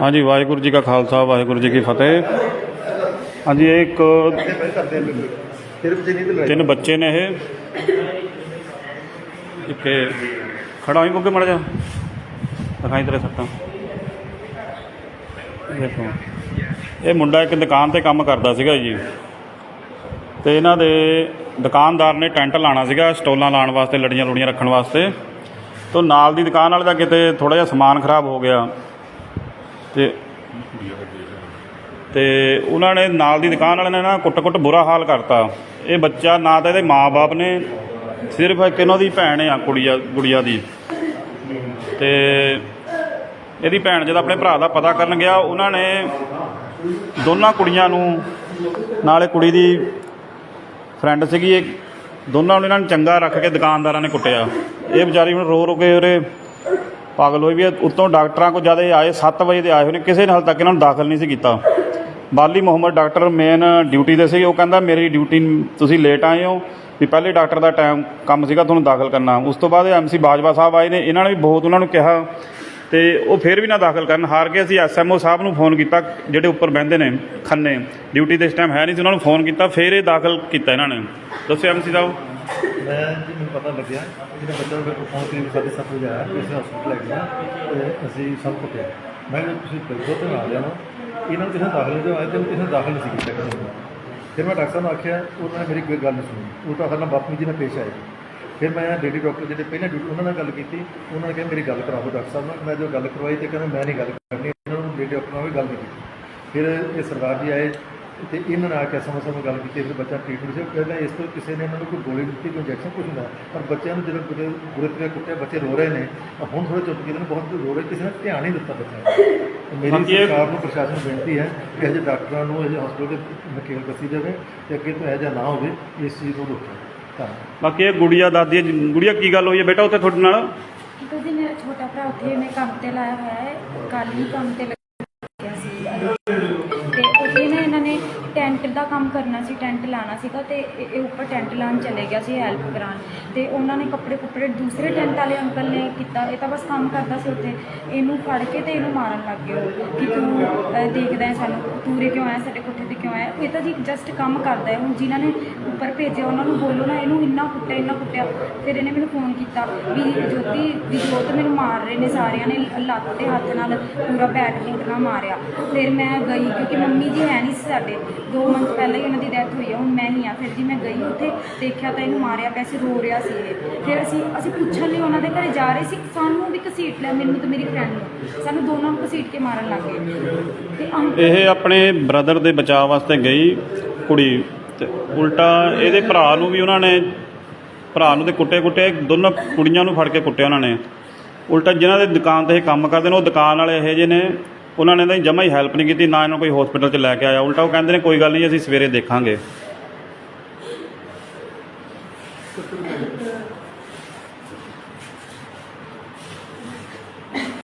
ਹਾਂਜੀ, ਵਾਹਿਗੁਰੂ ਜੀ ਕਾ ਖਾਲਸਾ, ਵਾਹਿਗੁਰੂ ਜੀ ਕੀ ਫਤਿਹ। ਹਾਂਜੀ, ਇਹ ਇੱਕ ਤਿੰਨ ਬੱਚੇ ਨੇ ਇਹ। ਇੱਕ ਖੜਾ ਹੋਈ ਬੁੱਗੇ ਮੜ ਜਾ ਦਿਖਾਈ ਤੇਰੇ ਸੱਟਾਂ। ਦੇਖੋ। ਇਹ ਮੁੰਡਾ ਇੱਕ ਦੁਕਾਨ ਤੇ ਕੰਮ ਕਰਦਾ ਸੀਗਾ ਜੀ। ਤੇ ਇਹਨਾਂ ਦੇ ਦੁਕਾਨਦਾਰ ਨੇ ਟੈਂਟ ਲਾਣਾ ਸੀਗਾ, ਸਟੋਲਾਂ ਲਾਉਣ ਵਾਸਤੇ ਲੜੀਆਂ ਲੁੜੀਆਂ ਰੱਖਣ ਵਾਸਤੇ। ਤੋਂ ਨਾਲ ਦੀ ਦੁਕਾਨ ਵਾਲੇ ਦਾ ਕਿਤੇ ਥੋੜਾ ਜਿਹਾ ਸਮਾਨ ਖਰਾਬ ਹੋ ਗਿਆ। ਤੇ ਤੇ ਉਹਨਾਂ ਨੇ ਨਾਲ ਦੀ ਦੁਕਾਨ ਵਾਲਿਆਂ ਨੇ ਨਾ ਕੁੱਟ-ਕੁੱਟ ਬੁਰਾ ਹਾਲ ਕਰਤਾ। ਇਹ ਬੱਚਾ ਨਾ ਤਾਂ ਇਹਦੇ ਮਾਪੇ ਨੇ, ਸਿਰਫ ਇੱਕ ਇਹਨਾਂ ਦੀ ਭੈਣ ਆ, ਕੁੜੀਆ, ਗੁੜੀਆ ਦੀ। ਤੇ ਇਹਦੀ ਭੈਣ ਜਦ ਆਪਣੇ ਭਰਾ ਦਾ ਪਤਾ ਕਰਨ ਗਿਆ, ਉਹਨਾਂ ਨੇ ਦੋਨਾਂ ਕੁੜੀਆਂ ਨੂੰ, ਨਾਲੇ ਕੁੜੀ ਦੀ ਫਰੈਂਡ ਸੀਗੀ, ਇਹ ਦੋਨਾਂ ਨੂੰ ਇਹਨਾਂ ਨੂੰ ਚੰਗਾ ਰੱਖ ਕੇ ਦੁਕਾਨਦਾਰਾਂ ਨੇ ਕੁੱਟਿਆ। ਇਹ ਵਿਚਾਰੀ ਹੁਣ ਰੋ ਰੋ ਕੇ ਉਰੇ ਪਾਗਲ ਹੋਈ ਵੀ ਹੈ। ਉੱਤੋਂ ਡਾਕਟਰਾਂ ਕੋਲ ਜਦ ਆਏ 7 ਵਜੇ ਦੇ ਆਏ ਹੋਏ ਨੇ, ਕਿਸੇ ਨਾਲ ਤੱਕ ਇਹਨਾਂ ਨੂੰ ਦਾਖਲ ਨਹੀਂ ਸੀ ਕੀਤਾ। ਬਾਲੀ ਮੁਹੰਮਦ, ਡਾਕਟਰ ਮੇਨ ਡਿਊਟੀ ਦੇ ਸੀ, ਉਹ ਕਹਿੰਦਾ, ਮੇਰੀ ਡਿਊਟੀ, ਤੁਸੀਂ ਲੇਟ ਆਏ ਹੋ, ਵੀ ਪਹਿਲੇ ਡਾਕਟਰ ਦਾ ਟਾਈਮ, ਕੰਮ ਸੀਗਾ, ਤੁਹਾਨੂੰ ਦਾਖਲ ਕਰਨਾ। ਉਸ ਤੋਂ ਬਾਅਦ ਐਮਸੀ ਬਾਜਵਾ ਸਾਹਿਬ ਆਏ ਨੇ, ਇਹਨਾਂ ਨੇ ਵੀ ਬਹੁਤ ਉਹਨਾਂ ਨੂੰ ਕਿਹਾ, ਤੇ ਉਹ ਫਿਰ ਵੀ ਨਾ ਦਾਖਲ ਕਰਨ। ਹਾਰ ਕੇ ਅਸੀਂ ਐਸਐਮਓ ਸਾਹਿਬ ਨੂੰ ਫੋਨ ਕੀਤਾ, ਜਿਹੜੇ ਉੱਪਰ ਬਹਿੰਦੇ ਨੇ, ਖੰਨੇ। ਡਿਊਟੀ ਦੇ ਇਸ ਟਾਈਮ ਹੈ ਨਹੀਂ ਸੀ, ਉਹਨਾਂ ਨੂੰ ਫੋਨ ਕੀਤਾ, ਫਿਰ ਇਹ ਦਾਖਲ ਕੀਤਾ ਇਹਨਾਂ ਨੇ। ਦੱਸੋ ਐਮਸੀ ਸਾਹਿਬ। ਮੈਂ ਜੀ, ਮੈਨੂੰ ਪਤਾ ਲੱਗਿਆ ਜਿਹੜਾ ਬੱਚਾ ਮੇਰੇ ਕੋਲ ਫੋਨ ਕਰੀ ਸਾਡੇ ਸੱਤ ਵਜੇ ਆਇਆ ਕਿਸੇ ਹਸਪੀਟਲ ਲੈ ਗਿਆ ਤੇ ਅਸੀਂ ਸਭ ਕੁੱਟਿਆ ਮੈਂ ਕਿਹਾ, ਤੁਸੀਂ ਬਿਲਕੁਲ ਤੇ ਆ ਜਾਣਾ ਇਹਨਾਂ ਨੂੰ ਕਿਸੇ ਦਾਖਲ ਨਹੀਂ ਆਇਆ ਤੇ ਕਿਸੇ ਨੇ ਦਾਖਲ ਨਹੀਂ ਸੀ ਕੀਤਾ? ਕਿਸੇ ਨੂੰ ਫਿਰ ਮੈਂ ਡਾਕਟਰ ਸਾਹਿਬ ਨੂੰ ਆਖਿਆ, ਉਹਨਾਂ ਨੇ ਮੇਰੀ ਕੋਈ ਗੱਲ ਨਹੀਂ ਸੁਣੀ। ਉਲਟਾ ਸਾਡੇ ਨਾਲ ਬਾਪੂ ਜੀ ਨਾਲ ਪੇਸ਼ ਆਏ। ਫਿਰ ਮੈਂ ਲੇਡੀ ਡਾਕਟਰ ਜਿਹੜੇ ਪਹਿਲਾਂ ਡਿਊਟੀ ਉਹਨਾਂ ਨਾਲ ਗੱਲ ਕੀਤੀ। ਉਹਨਾਂ ਨੇ ਕਿਹਾ, ਮੇਰੀ ਗੱਲ ਕਰਾਓ ਡਾਕਟਰ ਸਾਹਿਬ ਨਾਲ। ਮੈਂ ਜੋ ਗੱਲ ਕਰਵਾਈ ਤੇ ਕਹਿੰਦਾ, ਮੈਂ ਨਹੀਂ ਗੱਲ ਕਰਨੀ। ਇਹਨਾਂ ਨੂੰ ਲੇਡੀ ਡਾਕਟਰ ਨਾਲ ਵੀ ਗੱਲ ਨਹੀਂ ਕੀਤੀ। ਫਿਰ ਇਹ ਸਰਦਾਰ ਜੀ ਆਏ। ਤੇ ਇਹਨਾਂ ਨੇ ਆ ਕੇ ਸਮਝ ਸਮਝ ਗੱਲ ਕੀਤੀ ਫਿਰ ਬੱਚਾ ਟ੍ਰੀਟਮੈਂਟ ਸੀ ਕਹਿੰਦਾ ਇਸ ਤੋਂ ਕਿਸੇ ਨੇ ਇਹਨਾਂ ਨੂੰ ਕੋਈ ਗੋਲੀ ਦਿੱਤੀ ਕੋਈ ਇੰਜੈਕਸ਼ਨ ਕੁਝ ਹੁੰਦਾ ਪਰ ਬੱਚਿਆਂ ਨੂੰ ਜਦੋਂ ਬੁਰੇ ਬੁਰੇ ਤਰੀਕੇ ਕੁੱਟਿਆ ਬੱਚੇ ਰੋ ਰਹੇ ਨੇ ਤਾਂ ਹੁਣ ਥੋੜੇ ਚੁੱਪ ਕੀਤੇ ਨੇ ਬਹੁਤ ਰੋ ਰਹੇ ਕਿਸੇ ਨੇ ਧਿਆਨ ਨਹੀਂ ਦਿੱਤਾ ਬੱਚਿਆਂ ਨੂੰ। ਮੇਰੀ ਸਰਕਾਰ ਨੂੰ ਪ੍ਰਸ਼ਾਸਨ ਨੂੰ ਬੇਨਤੀ ਹੈ ਕਿ ਅਜੇ ਡਾਕਟਰਾਂ ਨੂੰ ਅਜੇ ਹਸਪਤਾਲ ਦੇ ਨਕੇਲ ਕੱਸੀ ਜਾਵੇ ਤੇ ਅੱਗੇ ਤੋਂ ਇਹ ਜਿਹਾ ਨਾ ਹੋਵੇ ਇਸ ਚੀਜ਼ ਨੂੰ ਰੋਕੋ ਧੰਨਵਾਦ। ਬਾਕੀ ਇਹ ਗੁੜੀਆ ਦਾਦੀ ਜੀ। ਗੁੜੀਆ ਕੀ ਗੱਲ ਹੋਈ ਹੈ? ਬੇਟਾ ਉੱਥੇ ਤੁਹਾਡੇ ਨਾਲ? ਕਿਉਂਕਿ ਮੇਰਾ ਛੋਟਾ ਭਰਾ ਉੱਥੇ ਮੈਂ ਕੰਮ ਤੇ ਲਾਇਆ ਹੋਇਆ ਹੈ ਕੱਲ ਹੀ ਕੰਮ ਤੇ ਲੱਗਿਆ ਸੀ। ਤੇ ਟੈਂਟ ਦਾ ਕੰਮ ਕਰਨਾ ਸੀ ਟੈਂਟ ਲਾਣਾ ਸੀਗਾ ਤੇ ਇਹ ਇਹ ਉੱਪਰ ਟੈਂਟ ਲਾਉਣ ਚਲੇ ਗਿਆ ਸੀ ਹੈਲਪ ਕਰਾਉਣ। ਤੇ ਉਹਨਾਂ ਨੇ ਕੱਪੜੇ ਕੁੱਪੜੇ ਦੂਸਰੇ ਟੈਂਟ ਵਾਲੇ ਅੰਕਲ ਨੇ ਕੀਤਾ ਇਹ ਤਾਂ ਬਸ ਕੰਮ ਕਰਦਾ ਸੀ ਉੱਥੇ। ਇਹਨੂੰ ਫੜ ਕੇ ਤੇ ਇਹਨੂੰ ਮਾਰਨ ਲੱਗ ਗਏ ਉਹ ਕਿ ਤੂੰ ਅਹ, ਦੇਖਦਾ ਹੈ ਸਾਨੂੰ ਤੂਰੇ ਕਿਉਂ ਆਇਆ ਸਾਡੇ ਕੋਠੇ ਤੇ ਕਿਉਂ ਆਇਆ? ਇਹ ਤਾਂ ਜੀ ਜਸਟ ਕੰਮ ਕਰਦਾ ਹੈ। ਹੁਣ ਜਿਨ੍ਹਾਂ ਨੇ ਉੱਪਰ ਭੇਜਿਆ ਉਹਨਾਂ ਨੂੰ ਬੋਲੋ ਨਾ ਇਹਨੂੰ ਇੰਨਾ ਕੁੱਟਿਆ ਇੰਨਾ ਕੁੱਟਿਆ। ਫਿਰ ਇਹਨੇ ਮੈਨੂੰ ਫੋਨ ਕੀਤਾ ਵੀ ਜੋਤੀ ਵੀ ਜੋਤ ਮੈਨੂੰ ਮਾਰ ਰਹੇ ਨੇ ਸਾਰਿਆਂ ਨੇ ਲੱਤ ਤੇ ਹੱਥ ਨਾਲ ਪੂਰਾ ਬੈਟ ਬੂਟ ਨਾਲ ਮਾਰਿਆ। ਫਿਰ ਮੈਂ ਗਈ ਕਿਉਂਕਿ ਮੰਮੀ ਜੀ ਹੈ ਨਹੀਂ ਸੀ ਸਾਡੇ। ਦੋ ਮੰਥ ਪਹਿਲਾਂ ਹੀ ਉਹਨਾਂ ਦੀ ਡੈਥ ਹੋਈ ਆ, ਹੁਣ ਮੈਂ ਹੀ ਆ। ਫਿਰ ਜੀ ਮੈਂ ਗਈ ਉੱਥੇ, ਦੇਖਿਆ ਤਾਂ ਇਹਨੂੰ ਮਾਰਿਆ ਪਿਆ ਰੋ ਰਿਹਾ ਸੀ ਇਹ। ਫਿਰ ਅਸੀਂ ਅਸੀਂ ਪੁੱਛਣ ਲਈ ਉਹਨਾਂ ਦੇ ਘਰੇ ਜਾ ਰਹੇ ਸੀ, ਸਾਨੂੰ ਵੀ ਘਸੀਟ ਲਿਆ ਮੈਨੂੰ ਤੇ ਮੇਰੀ ਫਰੈਂਡ ਨੂੰ। ਸਾਨੂੰ ਦੋਨਾਂ ਨੂੰ ਘਸੀਟ ਕੇ ਮਾਰਨ ਲੱਗ ਗਏ। ਤੇ ਅੰਕਲ ਇਹ ਆਪਣੇ ਬ੍ਰਦਰ ਦੇ ਬਚਾਅ ਵਾਸਤੇ ਗਈ ਕੁੜੀ ਤੇ ਉਲਟਾ ਇਹਦੇ ਭਰਾ ਨੂੰ ਵੀ ਉਹਨਾਂ ਨੇ, ਭਰਾ ਨੂੰ ਤੇ ਕੁੱਟੇ ਕੁੱਟੇ, ਦੋਨੋਂ ਕੁੜੀਆਂ ਨੂੰ ਫੜ ਕੇ ਕੁੱਟਿਆ ਉਹਨਾਂ ਨੇ। ਉਲਟਾ ਜਿਨ੍ਹਾਂ ਦੇ ਦੁਕਾਨ ਤੇ ਇਹ ਕੰਮ ਕਰਦੇ ਨੇ, ਉਹ ਦੁਕਾਨ ਵਾਲੇ ਇਹੋ ਜਿਹੇ ਨੇ ਉਹਨਾਂ ਨੇ ਤਾਂ ਜਮਾ ਹੀ ਹੈਲਪ ਨਹੀਂ ਕੀਤੀ, ਨਾ ਇਹਨਾਂ ਨੂੰ ਕੋਈ ਹਸਪੀਟਲ 'ਚ ਲੈ ਕੇ ਆਇਆ। ਉਲਟਾ ਉਹ ਕਹਿੰਦੇ ਨੇ, ਕੋਈ ਗੱਲ ਨਹੀਂ, ਅਸੀਂ ਸਵੇਰੇ ਦੇਖਾਂਗੇ।